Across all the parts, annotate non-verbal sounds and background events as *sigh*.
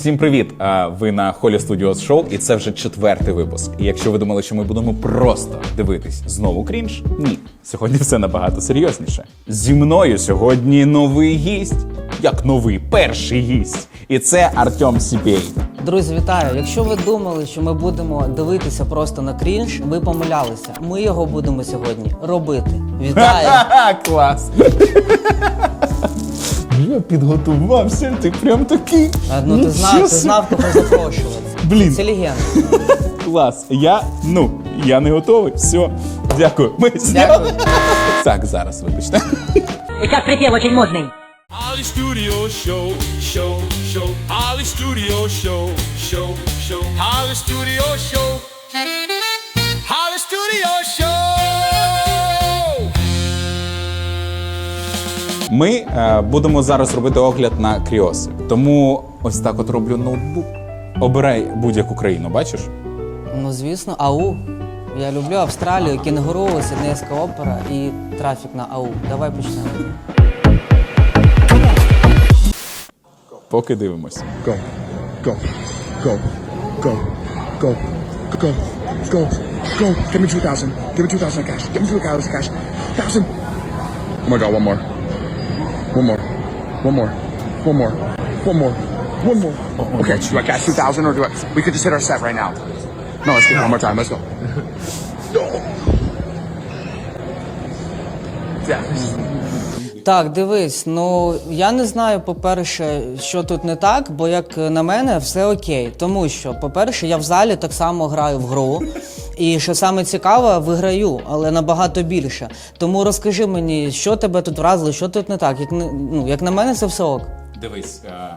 Всім привіт! Ви на Холі Studios Show, і це вже четвертий випуск. І якщо ви думали, що ми будемо просто дивитись знову крінж, ні, сьогодні все набагато серйозніше. Зі мною сьогодні новий гість, як новий перший гість. І це Артем Сіпєй. Друзі, вітаю! Якщо ви думали, що ми будемо дивитися просто на крінж, ви помилялися. Ми його будемо сьогодні робити. *laughs* Вітаю! Клас! Я підготувався, ти прям такий. А, Ну ти знав, ти знав, кого запрошувати. Блін. Це легенда. *laughs* Клас. Я ну я не готовий. Все, дякую. Ми зняли. *laughs* Так, зараз вибачте. Сейчас припев очень модный. Ollie Studio Show, show, show. Ollie Studio Show, show, show. Ollie Studio Show. Ollie Studio Show. Ми е, будемо зараз робити огляд на кріоси. Тому ось так от роблю ноутбук. Обирай будь-яку країну, бачиш? Ну звісно, АУ. Я люблю Австралію, кінгуру, Сиднейська опера і трафік на АУ. Давай почнемо. Поки дивимось. Go, go, go, go, go, go, go, go. Give me 2,000. Give me 2,000 cash. Give me 2,000 cash. 1,000. Oh my god, one more. One more. One more. One more. One more. More. okay, do I cash 2,000 or do I? We could just hit our set right now. No, let's get it one more time. Let's go. No. Yeah. Так, дивись, ну я не знаю, по-перше, що тут не так, бо як на мене, все окей. Тому що, по-перше, я в залі так само граю в гру. І що саме цікаве, виграю, але набагато більше. Тому розкажи мені, що тебе тут вразило, що тут не так. Як, ну, як на мене, це все ок. Дивись. Е...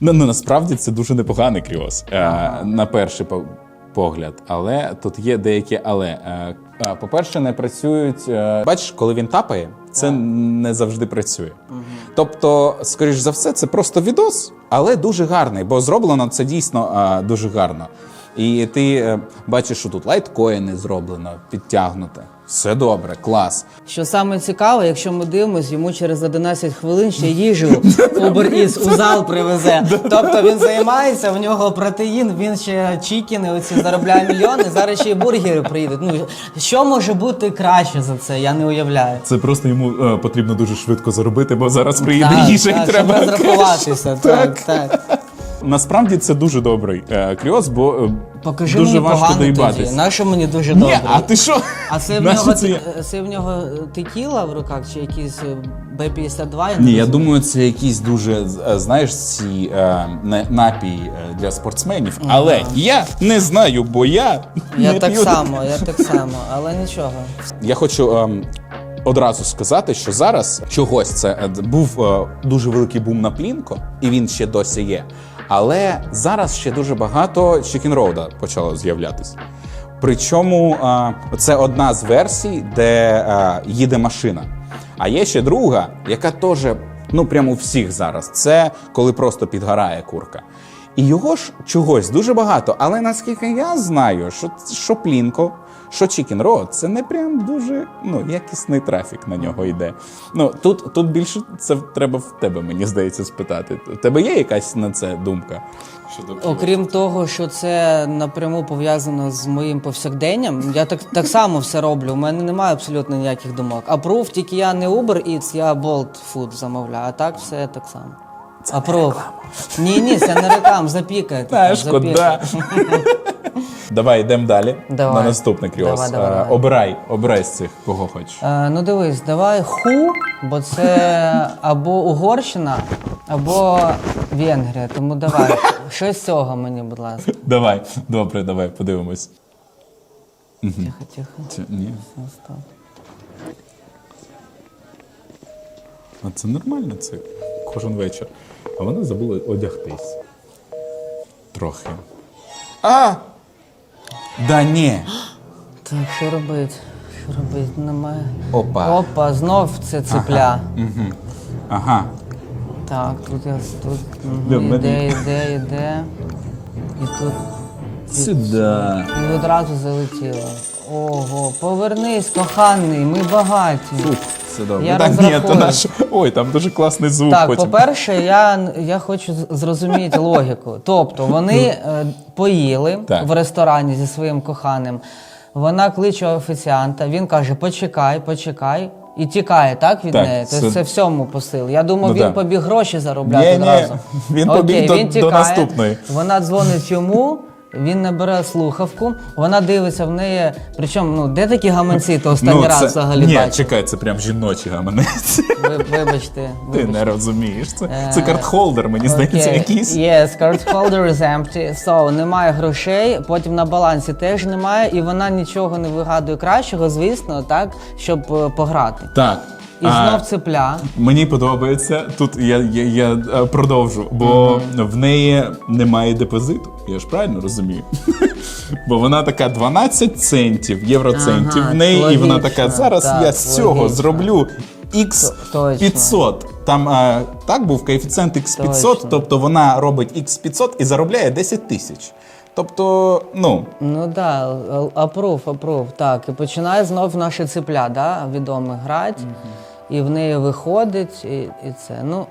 Ну, ну насправді це дуже непоганий кріос е, на перший по- погляд. Але тут є деякі але. Е, по-перше, не працюють. Бачиш, коли він тапає, це не завжди працює. Тобто, скоріш за все, це просто відос, але дуже гарний, бо зроблено це дійсно дуже гарно. І ти е, бачиш, що тут лайткоїни зроблено, підтягнуте. Все добре, клас. Що саме цікаве, якщо ми дивимося, йому через 11 хвилин ще їжу *laughs* Uber Eats у зал привезе. Тобто він займається, в нього протеїн, він ще чікіни оці заробляє мільйони, зараз ще й бургери приїдуть. Ну що може бути краще за це? Я не уявляю. Це просто йому е, потрібно дуже швидко заробити, бо зараз приїде їжа і треба. щоб розрахуватися. Так, так. Насправді це дуже добрий е, кріос, бо е, Покажи дуже мені важко погано тоді. Нащо мені дуже Ні, добре? а ти що? А це в Нащо нього це те- я? це в нього текіла в руках чи якийсь е, Б-52? Я не Ні, я розумію. думаю, це якісь дуже е, знаєш ці е, не- напій е, для спортсменів. Але я не знаю, бо я, Я не так п'ю. само, я так само, але нічого. Я хочу ем, одразу сказати, що зараз чогось це е, був е, дуже великий бум на плінко, і він ще досі є. Але зараз ще дуже багато Chicken почало з'являтись. Причому це одна з версій, де їде машина. А є ще друга, яка теж ну прямо у всіх зараз. Це коли просто підгорає курка. І його ж чогось дуже багато. Але наскільки я знаю, що, що плінко, що Chicken Road, це не прям дуже ну, якісний трафік на нього йде. Ну тут, тут більше це треба в тебе, мені здається, спитати. У тебе є якась на це думка? Щодо Окрім того, що це напряму пов'язано з моїм повсякденням, я так, так само все роблю. У мене немає абсолютно ніяких думок. А прув тільки я не Uber Eats, я Bolt Food замовляю, а так все так само. а прув? Ні, ні, це не реклам, запікайте. Та, запікайте. Давай йдемо далі Давай. на наступний кріос. Давай, давай, Е, давай. Обирай, обирай з цих, кого хочеш. Е, ну дивись, давай ху, бо це або Угорщина, або Венгрія. Тому давай. Щось з цього мені, будь ласка. Давай, добре, давай, подивимось. Тихо, тихо. Це, ні. Стоп. А це нормально, це кожен вечір. А вони забули одягтись. Трохи. А! Да ні. Так, що робити? Що робити? Немає. Опа. Опа, знов це цепля. Ага. Так, тут я тут угу, мене- іде, іде, іде. І тут. Сюди. І одразу залетіло. Ого, повернись, коханий, ми багаті. Фух, Все добре. Я так, ні, то наш. Ой, там дуже класний звук Так, потім. по-перше, я, я хочу зрозуміти логіку. Тобто вони е, поїли Так. в ресторані зі своїм коханим. Вона кличе офіціанта, він каже: почекай, почекай. І тікає, так, від Так, неї? Тобто це всьому посил. Я думав, Ну, він так. побіг гроші заробляти Ні-ні, одразу. він Окей, побіг до- він до наступної. Вона дзвонить йому, він не бере слухавку, вона дивиться в неї. Причому, ну, де такі гаманці, то останній раз взагалі Ні, бачив. чекай, це прям жіночий гаманець. Ви, вибачте. Ти не розумієш. Це, це Е, карт-холдер, мені здається, якийсь. Yes, holder is empty. So, немає грошей, потім на балансі теж немає, і вона нічого не вигадує кращого, звісно, так, щоб е, пограти. Так. І знов цепля. Мені подобається. Тут я, я, я е, продовжу, бо в неї немає депозиту. Я ж правильно розумію? *laughs* бо вона така 12 центів, євроцентів Ага, в неї, і вона така, зараз так, я з цього логічно. зроблю X точно. 500. Там а, так був коефіцієнт X 500, тобто вона робить X 500 і заробляє 10 тисяч. Тобто, ну, Ну да, апрув, апрув. Так, і починає знов наші цепля, да, відомі грати, і в неї виходить, і, і це. Ну,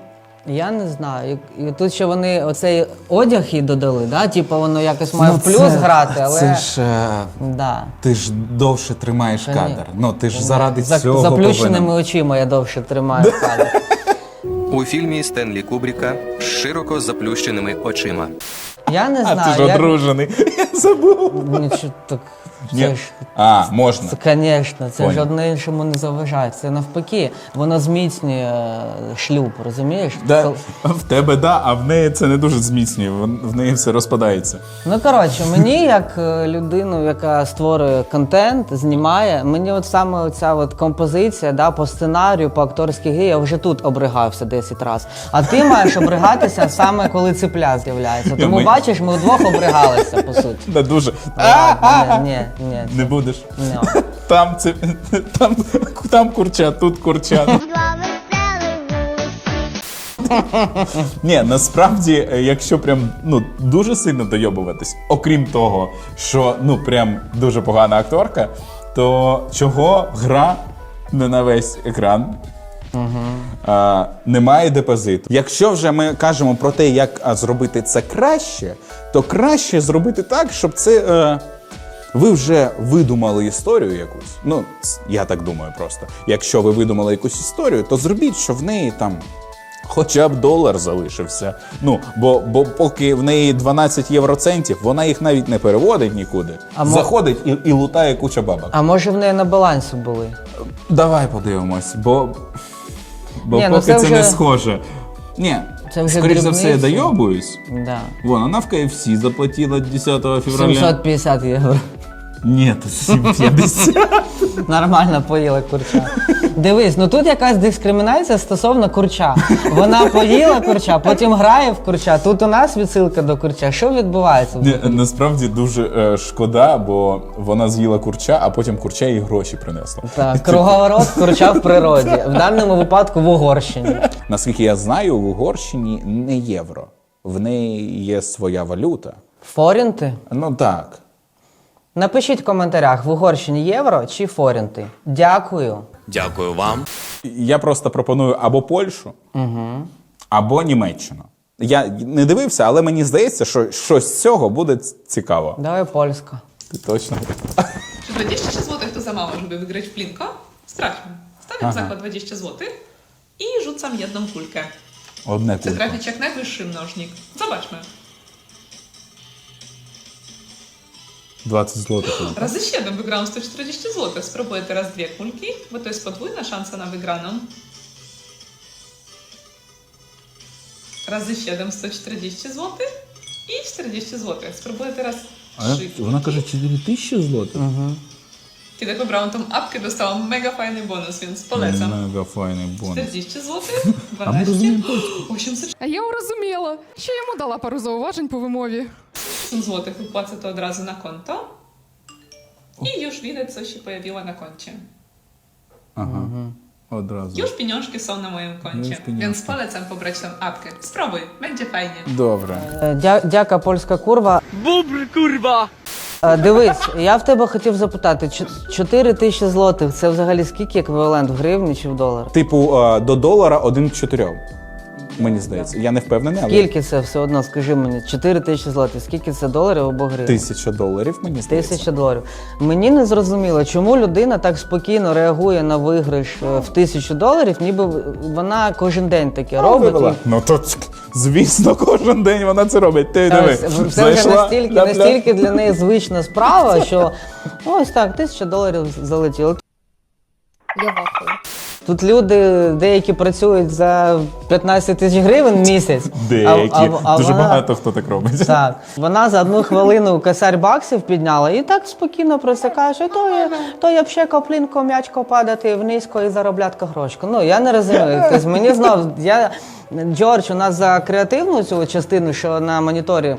я не знаю. І, тут ще вони оцей одяг їй додали, да? Типу воно якось має в плюс грати, але. Це ж. е, Да. Ти ж довше тримаєш ні. кадр. Ну ти ж заради За, цього заплющеними повинен. очима я довше тримаю кадр. У фільмі Стенлі Кубріка з широко заплющеними очима. Я не А знаю. ти ж одружений. *laughs* Я забув. Нічого так. Це Ні. ж А, можна. Це, звісно, це ж одне іншому не заважає. Це навпаки, воно зміцнює е, шлюб, розумієш? Да, Кол- в тебе да, а в неї це не дуже зміцнює, вон- в неї все розпадається. Ну коротше, мені як е, людину, яка створює контент, знімає, мені от саме оця от композиція, да, по сценарію, по акторській грі, я вже тут обригався 10 разів. А ти маєш обригатися саме коли ципля з'являється. Тому ми- бачиш, ми вдвох обригалися, по суті. *laughs* Не дуже. Ладно, ні, ні, ні. Не будеш. ні. *laughs* Там це там, там курча, тут курча. *laughs* Ні, насправді, е, якщо прям ну дуже сильно дойобуватись, окрім того, що ну прям дуже погана акторка, то чого гра не на весь екран? А, немає депозиту. Якщо вже ми кажемо про те, як а, зробити це краще, то краще зробити так, щоб це. Е, ви вже видумали історію якусь. Ну, я так думаю просто. Якщо ви видумали якусь історію, то зробіть, що в неї там хоча б долар залишився. Ну, бо, бо поки в неї 12 євроцентів, вона їх навіть не переводить нікуди. А Заходить і, і лутає куча бабок. А може в неї на балансі були? Давай подивимось, бо, бо Ні, ну поки це це, вже- не схоже. Ні, Це вже скоріш за все, я дойобуюсь. Да. Вон, вона в KFC заплатила 10 февраля. 750 євро. Ні, то 750. Нормально поїла курча. Дивись, ну тут якась дискримінація стосовно курча. Вона поїла курча, потім грає в курча. Тут у нас відсилка до курча. Що відбувається? Ні, насправді дуже е, шкода, бо вона з'їла курча, а потім курча їй гроші принесла. Так, круговорот *laughs* курча в природі. В даному випадку в Угорщині. Наскільки я знаю, в Угорщині не євро. В неї є своя валюта. Форінти? Ну так. Напишіть в коментарях, в Угорщині євро чи форінти. Дякую. Дякую вам. Я просто пропоную або Польщу, або Німеччину. Я не дивився, але мені здається, що щось з цього буде цікаво. Давай польська. Ти точно. Czy 20 zł to za mało, żeby wygrać w plinko? Sprawdźmy. Stawiam zakład 20 zł i rzucam jedną kulkę. Одне Chcę кулько. trafić jak najwyższy mnożnik. Zobaczmy. 20 złotych. Razy 7 wygrałam 140 zł. Spróbuję teraz dwie kulki, bo to jest podwójna szansa na wygraną. Razy 7 140 zł i 40 zł. Spróbuję teraz trzy Вона kulki. каже 4 тисячі злотих. Kiedy pobrałam tą apkę, dostałam mega fajny bonus, więc polecam. Мега файний бонус. 40 зł, А ми 12, розуміємо польську. 800 А я урозуміла. Ще йому дала пару зауважень по вимові. Zł. Wypłacę to od razu na konto. I już widać, co się pojawiło na koncie. Ага. Одразу. Już pieniążki są na moim koncie, Już pieniążki. więc polecam pobrać tą apkę. Spróbuj, będzie fajnie. Добре. Е, Дя- дяка польська курва. Е, Дивись, я в тебе хотів запитати, 4 тисячі злотих це взагалі скільки еквівалент в гривні чи в долар? Типу, е, до долара один к чотирьом. Мені здається. Я не впевнений, але Скільки це все одно, скажи мені, 4 тисячі злотих, скільки це доларів або гривень? тисяча доларів, мені здається. Тисяча доларів. Мені не зрозуміло, чому людина так спокійно реагує на виграш е, в тисячу доларів, ніби вона кожен день таке робить. Вивела. і- Ну то звісно, кожен день вона це робить. Ти диви. ось, Це вже зайшла, настільки, ля-ля. настільки для неї *laughs* звична справа, що ось так, тисяча доларів залетіло. Я вахую. Тут люди деякі працюють за 15 тисяч гривень в місяць. Деякі. а- а Дуже вона- багато хто так робить. Так, вона за одну хвилину косарь баксів підняла і так спокійно про це каже, то є, то є ще коплінко, м'ячко падати внизько і заробляти грошку. Ну, я не розумію. Тобто мені знов, я, Джордж, у нас за креативну цю частину, що на моніторі е,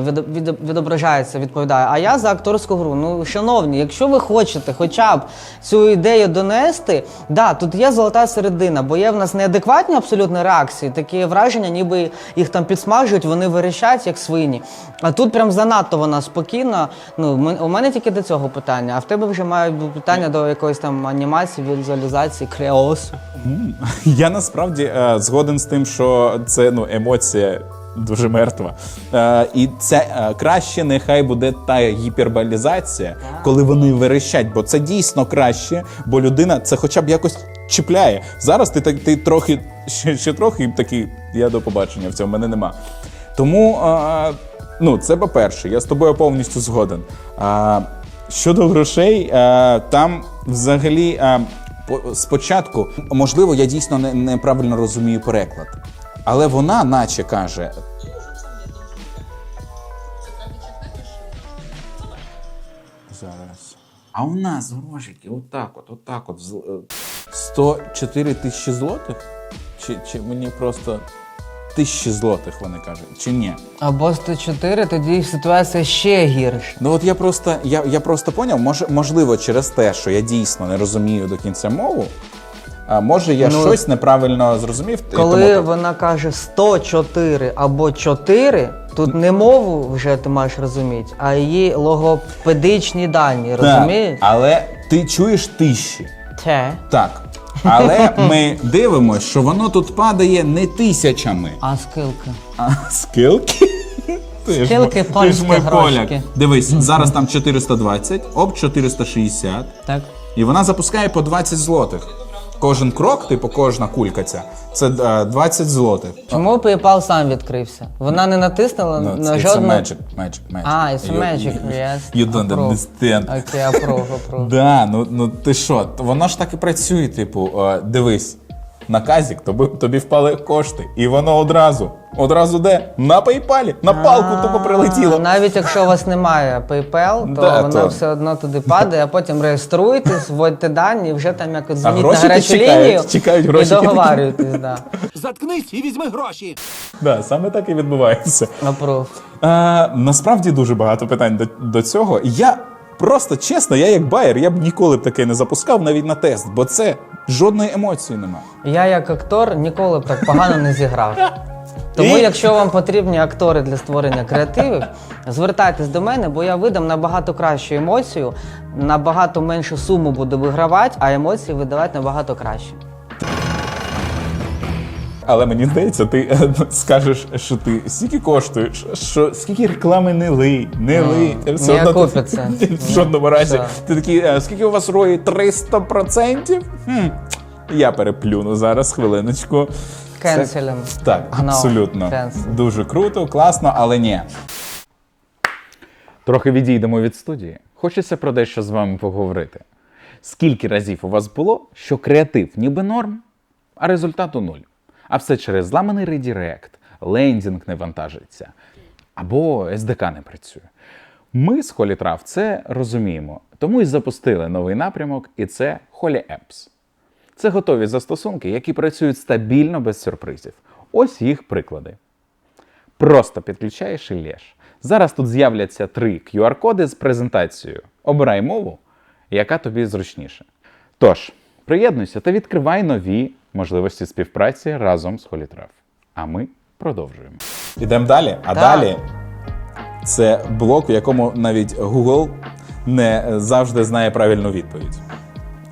від, від, відображається, відповідає, а я за акторську гру. Ну, шановні, якщо ви хочете хоча б цю ідею донести, да, тут є золота середина, бо є в нас неадекватні абсолютно реакції, такі враження, ніби їх там підсмажують, вони верещать, як свині. А тут прям занадто вона спокійна. Ну, у мене тільки до цього питання, а в тебе вже мають бути питання до якоїсь там анімації, візуалізації, креосу. *laughs* Я насправді е, згоден з тим, що це ну, емоція дуже мертва. Е, і це е, краще нехай буде та гіперболізація, коли вони верещать, бо це дійсно краще, бо людина це хоча б якось чіпляє. Зараз ти, так- ти трохи ще, ще трохи і такий, я до побачення в цьому мене нема. Тому е, ну, це по-перше, я з тобою повністю згоден. А, щодо грошей, е, там взагалі. е, Спочатку, можливо, я дійсно не, неправильно розумію переклад. Але вона, наче каже. Зараз. А у нас грошики, отак от, отак от. з- е, 104 тисячі злотих? Чи, чи мені просто тисячі злотих, вони кажуть, чи ні? Або 104, тоді ситуація ще гірша. Ну от я просто я, я просто поняв, може, можливо, через те, що я дійсно не розумію до кінця мову. А може я Ну, щось неправильно зрозумів. і Коли тому так. вона каже 104 або 4, тут не мову вже ти маєш розуміти, а її логопедичні дані, Так, розумієш? але ти чуєш тиші. Те. Так. Але ми дивимося, що воно тут падає не тисячами, А скилки. а скилки. Ти Скилки ти ж поляк. Дивись, зараз там 420, об 460. Так. І вона запускає по 20 злотих. Кожен крок, типу, кожна кулька ця, це е, 20 злотих. Чому PayPal сам відкрився? Вона не натиснула Ну, на it's a жодну... magic, magic, magic. А, it's a You- magic, you- yes. You don't Approve. understand. Окей, апрув, апрув. *laughs* Да, ну, ну ти що, воно ж так і працює, типу, е, дивись, на казік тобі, тобі впали кошти, і воно одразу, одразу де? На PayPal, на палку тупо прилетіло. Навіть якщо у вас немає PayPal, то Да, воно то- все одно туди падає, а потім реєструєтесь, вводьте дані і вже там якось А дзвоніть на гарячу лінію чекають і гроші такі. договарюєтесь, да. Заткнись і візьми гроші. Да, саме так і відбувається. Апрув. Е, насправді дуже багато питань до, до цього. Я просто чесно, я як байер, я б ніколи б таке не запускав навіть на тест, бо це жодної емоції немає. Я як актор ніколи б так погано не зіграв. Тому, І- якщо вам потрібні актори для створення креативів, звертайтесь до мене, бо я видам набагато кращу емоцію, набагато меншу суму буду вигравати, а емоції видавати набагато краще. Але мені здається, ти е, скажеш, що ти скільки коштуєш, що скільки реклами не лий, не лий. Все не одно ти- *laughs* В жодному разі. все. Ти такий, «Е, скільки у вас рої? 300%? Хм. Я переплюну зараз, хвилиночку. Кенселем. Так, абсолютно. cancel. Дуже круто, класно, але ні. Трохи відійдемо від студії. Хочеться про дещо з вами поговорити. Скільки разів у вас було, що креатив ніби норм, а результату нуль. А все через зламаний редірект, лендінг не вантажиться, або SDK не працює. Ми з Holytrав це розуміємо, тому і запустили новий напрямок, і це Holy Apps. Це готові застосунки, які працюють стабільно без сюрпризів. Ось їх приклади. Просто підключаєш і лєш. Зараз тут з'являться три QR-коди з презентацією. Обирай мову, яка тобі зручніше. Тож, приєднуйся та відкривай нові можливості співпраці разом з Холітрав. А ми продовжуємо. Ідемо далі. А Так. далі Це блок, в якому навіть Google не завжди знає правильну відповідь.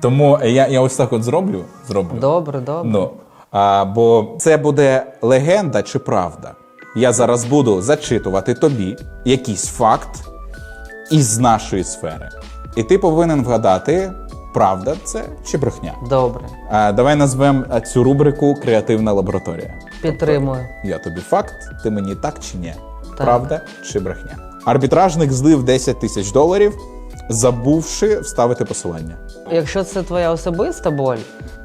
Тому я, я ось так от зроблю. зроблю. Добре, добре. Ну, а, бо це буде легенда чи правда. Я зараз буду зачитувати тобі якийсь факт із нашої сфери. І ти повинен вгадати, правда це чи брехня. Добре. А, давай назвемо цю рубрику Креативна лабораторія. Підтримую. Я тобі факт, ти мені так чи ні? Так. Правда чи брехня? Арбітражник злив 10 тисяч доларів, забувши вставити посилання. Якщо це твоя особиста боль,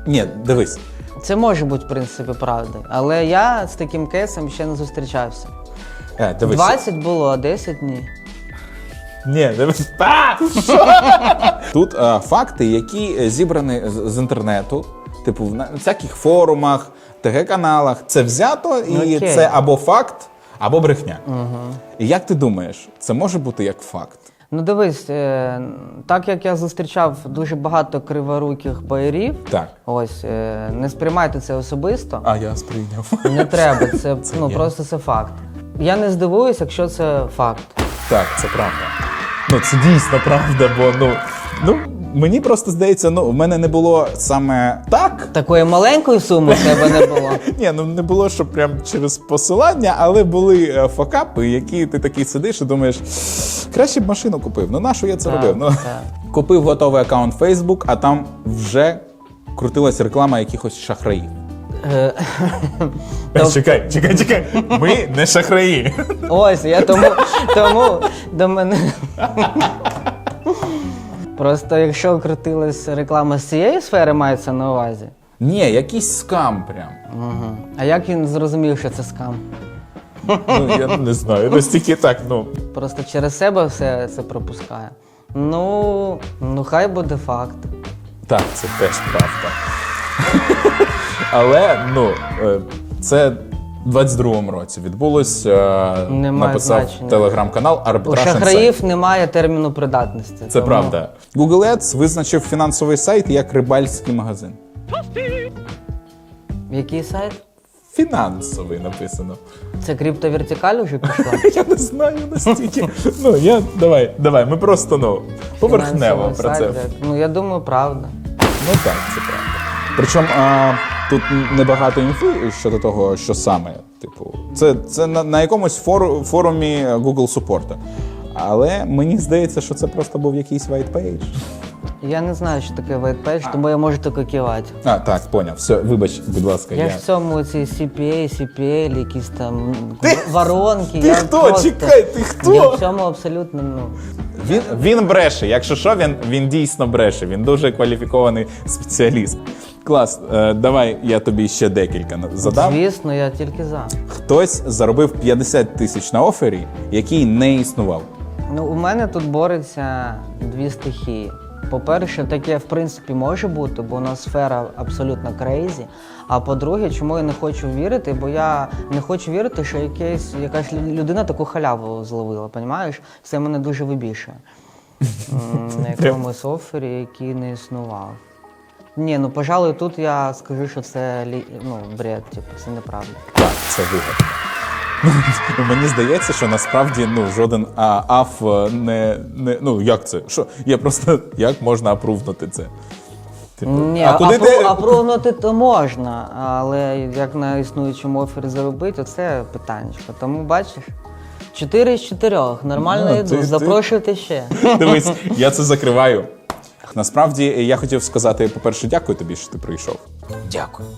Ні, дивись. це може бути, в принципі, правдою. Але я з таким кейсом ще не зустрічався. Е, дивись. 20 було, а 10 ні. Ні! Що? *laughs* Тут е, факти, які е, зібрані з, з інтернету, типу в на всяких форумах, ТГ-каналах. Це взято і Окей. це або факт, або брехня. І як ти думаєш, це може бути як факт? Ну дивись, е, так як я зустрічав дуже багато криворуких боярів, Так. ось е, не сприймайте це особисто. А я сприйняв. Не треба, це, *laughs* ну просто це факт. Я не здивуюсь, якщо це факт. Так, це правда. Ну, це дійсно правда, бо ну, ну мені просто здається, ну, в мене не було саме так. Такої маленької суми в тебе не було. *laughs* Ні, ну не було, що прям через посилання, але були е, факапи, які ти такий сидиш і думаєш, краще б машину купив. Ну нащо я це робив? Ну, так. *laughs* купив готовий аккаунт Facebook, а там вже крутилась реклама якихось шахраїв. Е, *laughs* Тоб- Чекай, чекай, чекай. Ми не шахраї. Ось, я тому, тому до мене. Просто якщо крутилась реклама з цієї сфери, мається на увазі. Ні, якийсь скам прям. Угу. А як він зрозумів, що це скам? Ну я не знаю. Настільки так, ну. Просто через себе все це пропускає. Ну, ну хай буде факт. Так, це теж правда. Але ну, е, це в 22-му році відбулось. е, Немає Написав значення. телеграм-канал Арбітраж Інсайт». шахраїв немає терміну придатності. Це тому правда. Google Ads визначив фінансовий сайт як рибальський магазин. Який сайт? Фінансовий написано. Це криптовертикаль вже пішла? *laughs* Я не знаю настільки. Ну я давай, давай. Ми просто ну поверхнево про це. Ну я думаю, правда. Ну так, це правда. Причому а, тут небагато інфи щодо того, що саме. Типу, це, це на, на якомусь фору, форумі Google супорту. Але мені здається, що це просто був якийсь white page. Я не знаю, що таке white page, тому я можу тільки кивати. А, так, поняв. Все, вибач, будь ласка, Я я. ж в цьому ці CPA, CPL, якісь там воронки. ти я хто? просто- Чекай, ти хто? Я в цьому абсолютно, ну. Він, він бреше. Якщо що, він, він дійсно бреше. Він дуже кваліфікований спеціаліст. Клас, е, давай я тобі ще декілька на- задам. Звісно, я тільки за. Хтось заробив 50 тисяч на офері, який не існував. Ну, у мене тут бореться дві стихії. По-перше, таке в принципі може бути, бо у нас сфера абсолютно крейзі. А по-друге, чому я не хочу вірити? Бо я не хочу вірити, що якась, якась лю- людина таку халяву зловила, понімаєш? Це мене дуже вибішує. *laughs* М, На якомусь офері, який не існував. Ні, ну пожалуй, тут я скажу, що це лі- ну, бред, типу, це неправда. Так, це вигадка. Ну, Мені здається, що насправді ну, жоден а, аф е, не, не. Ну як це? Що? Я просто як можна апрувнути це? Типу, Ні, а куди апру- ти. апрувнути то можна, але як на існуючому офері заробити, це питання. Тому бачиш, 4 з 4, нормально Ну, йду, запрошуйте ще. Дивись, я це закриваю. Насправді я хотів сказати, по-перше, дякую тобі, що ти прийшов. Дякую.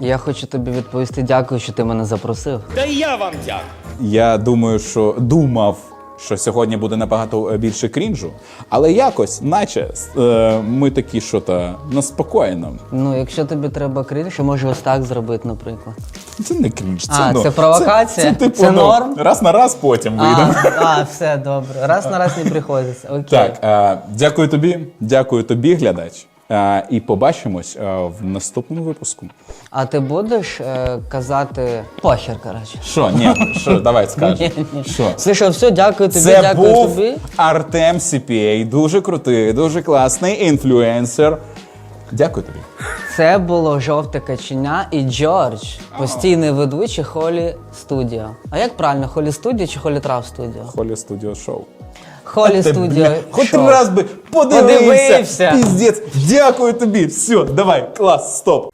Я хочу тобі відповісти дякую, що ти мене запросив. Та я вам дякую. Я думаю, що думав, що сьогодні буде набагато е, більше крінжу, але якось, наче, е, ми такі що то наспокоєно. Ну, якщо тобі треба крінж, я можу ось так зробити, наприклад. Це не крінж. Це, А, ну, це провокація? Це, це, типу, Це ну, норм? раз на раз потім вийдемо. А, а, все добре. Раз на раз не приходиться. Окей. Так, е, дякую тобі, дякую тобі, глядач. Е, і побачимось е, в наступному випуску. А ти будеш е, казати похер, коротше. Що, ні, що, давай скажемо. Що? Слушай, все, дякую тобі, Це дякую був тобі. Артем CPA, дуже крутий, дуже класний інфлюенсер. Дякую тобі. Це було жовте каченя і Джордж, постійний ведучий Холі Студіо. А як правильно, Холі Студіо чи Холі Трав Студіо? Холі студіо шоу. Холі Ти, Студіо. Хоч шоу. раз би подивився. Подивився. Піздець. Дякую тобі. Все, давай, клас, стоп.